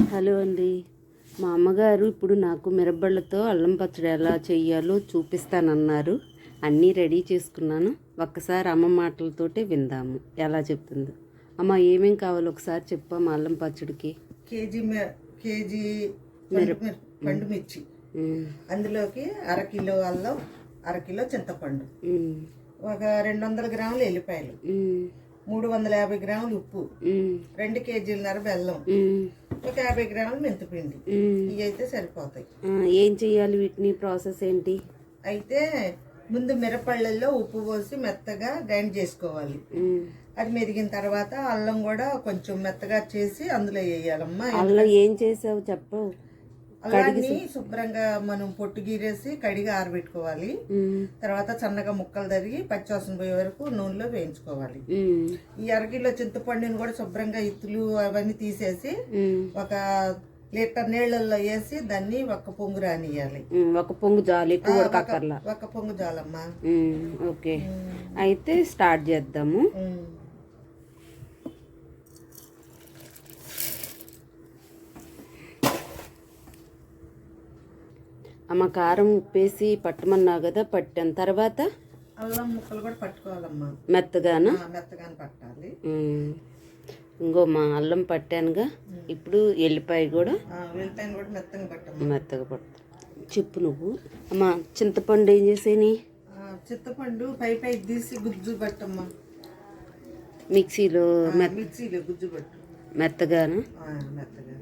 Hello అండి. మా అమ్మగారు ఇప్పుడు నాకు మిరబళ్ళతో అల్లం పచ్చడి ఎలా చెయ్యాలో చూపిస్తానన్నారు. అన్నీ రెడీ చేసుకున్నాను. ఒక్కసారి అమ్మ మాటలతోటే విందాము. ఎలా చెప్తుందో? అమ్మ ఏమేం కావాలో ఒకసారి చెప్పాము అల్లం పచ్చడికి. కేజీ కేజీ పండు మిర్- పండు మిర్చి. అందులోకి అరకిలో అల్లం అరకిలో చింతపండు. ఒక రెండు వందల గ్రాములు ఎల్లిపాయలు. మూడు వందల యాభై గ్రాములు ఉప్పు. రెండు కేజీలన్నర బెల్లం. ఒక యాభై గ్రాములు మెంతిపిండి. ఇవి అయితే సరిపోతాయి. ఏం చెయ్యాలి వీటిని ప్రాసెస్ ఏంటి? అయితే ముందు మిరపళ్ళల్లో ఉప్పు పోసి మెత్తగా గ్రైండ్ చేసుకోవాలి. అది మెదిగిన తర్వాత అల్లం కూడా కొంచెం మెత్తగా చేసి అందులో వేయాలమ్మా. అల్లం ఏం చేసావు చెప్పవు అల్లాన్ని శుభ్రంగా మనం పొట్టు గీరేసి కడిగి ఆరబెట్టుకోవాలి. తర్వాత సన్నగా ముక్కలు తరిగి పచ్చివాసన పోయే వరకు నూనెలో వేయించుకోవాలి. ఈ అరకిలో చింతపండుని కూడా శుభ్రంగా ఇత్తులు అవన్నీ తీసేసి ఒక లీటర్ నీళ్ళల్లో వేసి దాన్ని ఒక్క పొంగు రానియాలి ఒక పొంగు జాలి ఎక్కువ ఒక్క పొంగు చాలమ్మా ఉమ్, ఓకే. అయితే స్టార్ట్ చేద్దాము. అమ్మ కారం ఉప్పేసి పట్టమన్నావు కదా పట్టాను. తర్వాత? అల్లం ముక్కలు కూడా పట్టుకోవాలమ్మా. మెత్తగానా? ఆ, మెత్తగానే పట్టాలి. ఇంకో మా అల్లం పట్టానుగా. ఇప్పుడు ఎల్లిపాయ కూడా? ఆ, వెల్లిపాయను కూడా మెత్తగా పట్టమ్మా. మెత్తగా పడతా చెప్పు నువ్వు. అమ్మ చింతపండు ఏం చేసేని చింతపండు పై పై తీసి గుజ్జు పట్టమ్మా. మిక్సీలో మిక్సీలో గుజ్జు పట్టు. మెత్తగాను? మెత్తగా.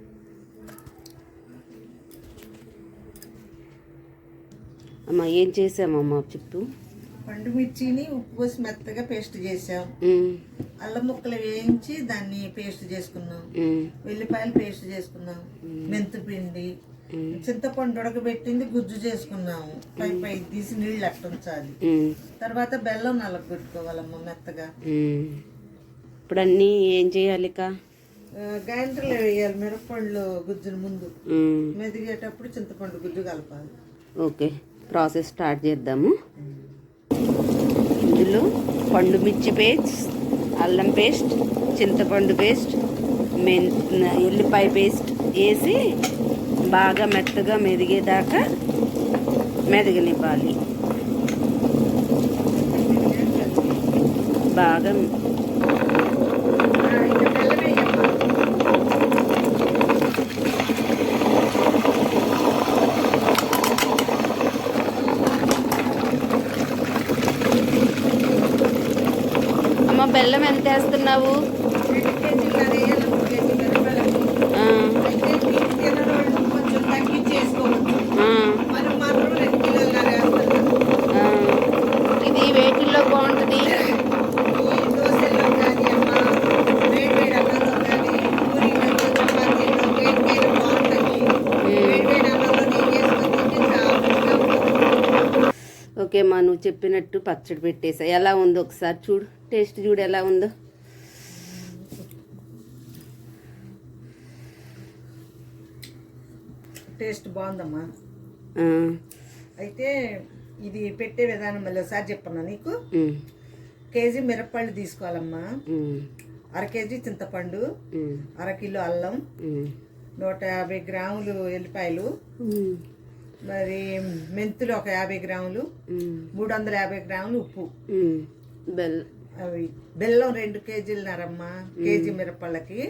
అమ్మ ఏం చేసామమ్మా చెప్పు. పండు మిర్చిని ఉప్పు పోసి మెత్తగా పేస్ట్ చేసాం అల్లం ముక్కలు వేయించి దాన్ని పేస్ట్ చేసుకున్నాం. వెల్లిపాయలు పేస్ట్ చేసుకున్నాం. మెంతు పిండి. ఉమ్, చింతపండు ఉడకబెట్టింది గుజ్జు చేసుకున్నాము. పై పై తీసి నీళ్ళు అట్టుంచాలి. తర్వాత బెల్లం నలగొట్టుకోవాలమ్మ మెత్తగా. ఇప్పుడు అన్నీ ఏం చేయాలి గ్రైండర్లో వేయాలి మిరపండ్లు గుజ్జును ముందు. మెదిగేటప్పుడు చింతపండు గుజ్జు కలపాలి. ఓకే. ప్రాసెస్ స్టార్ట్ చేద్దాము. ఇందులో పండు మిర్చి పేస్ట్ అల్లం పేస్ట్ చింతపండు పేస్ట్ మెన్ ఎల్లిపాయ పేస్ట్ వేసి బాగా మెత్తగా మెదిగేదాకా మెదగనివ్వాలి. బాగా ఆ, ఇంకా బెల్లం వేయమ్మా. అమ్మ బెల్లం ఎంత వేస్తున్నావు రెండు కేజీలు వేయాలి మూడు కేజీలు మిరపకాయలు ఆ, అయితే మీకు తినడం కొంచెం తగ్గించి వేసుకోవచ్చు ఆ, మనం మాత్రం రెండు కిలోలు వేస్తున్నాం ఆ. ఇది వేటిల్లో బాగుంటుంది ఈ దోశల్లో కానీ అమ్మ వేడి వేడి అన్నంలో కానీ పూరీలలో చపాతీలో వేడికైనా బాగుంటుంది వేడి వేడి అన్నంలో బెల్లం ఎంత వేస్తున్నావు? ఇది వేటిల్లో బాగుంటుంది? ఓకే మా నువ్వు చెప్పినట్టు పచ్చడి పెట్టేసా. ఎలా ఉందో ఒకసారి చూడు. టేస్ట్ చూడు ఎలా ఉందో. టేస్ట్ బాగుందమ్మా. అయితే ఇది పెట్టే విధానం మళ్ళీ ఒకసారి చెప్పన్నా నీకు? కేజీ మిరప్పళ్ళు తీసుకోవాలమ్మా. అర కేజీ చింతపండు అర కిలో అల్లం నూట యాభై గ్రాములు ఎల్లిపాయలు మరి మెంతులు ఒక యాభై గ్రాములు మూడు వందల యాభై గ్రాములు ఉప్పు. అవి బెల్లం రెండు కేజీలన్నరమ్మా కేజీ మిరపళ్ళకి.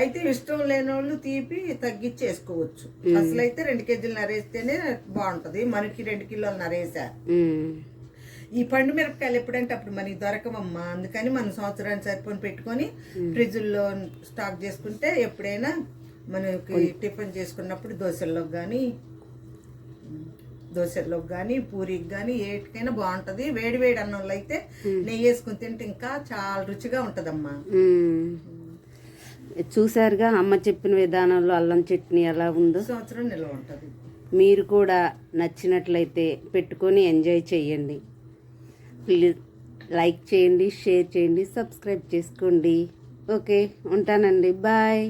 అయితే ఇష్టం లేని వాళ్ళు తీపి తగ్గించి వేసుకోవచ్చు అసలు అయితే రెండు కేజీలు నరేస్తేనే బాగుంటది. మనకి రెండు కిలోలు నరేసా. ఈ పండు మిరపకాయలు ఎప్పుడంటే అప్పుడు మనకి దొరకవమ్మా. అందుకని మనం సంవత్సరానికి సరిపోని పెట్టుకొని ఫ్రిడ్జ్లో స్టాక్ చేసుకుంటే ఎప్పుడైనా మనకి టిఫిన్ చేసుకున్నప్పుడు దోశల్లోకి కానీ దోశల్లోకి కానీ పూరికి కానీ ఏటికైనా బాగుంటది. వేడి వేడి అన్నంలో అయితే నెయ్యి వేసుకుని తింటే ఇంకా చాలా రుచిగా ఉంటదమ్మా. చూసారుగా అమ్మ చెప్పిన విధానంలో అల్లం చట్నీ ఎలా ఉందో. సంవత్సరం నిల్వ ఉంటది. మీరు కూడా నచ్చినట్లయితే పెట్టుకొని ఎంజాయ్ చేయండి. ప్లీజ్ లైక్ చేయండి షేర్ చేయండి సబ్స్క్రైబ్ చేసుకోండి. ఓకే ఉంటానండి. బాయ్.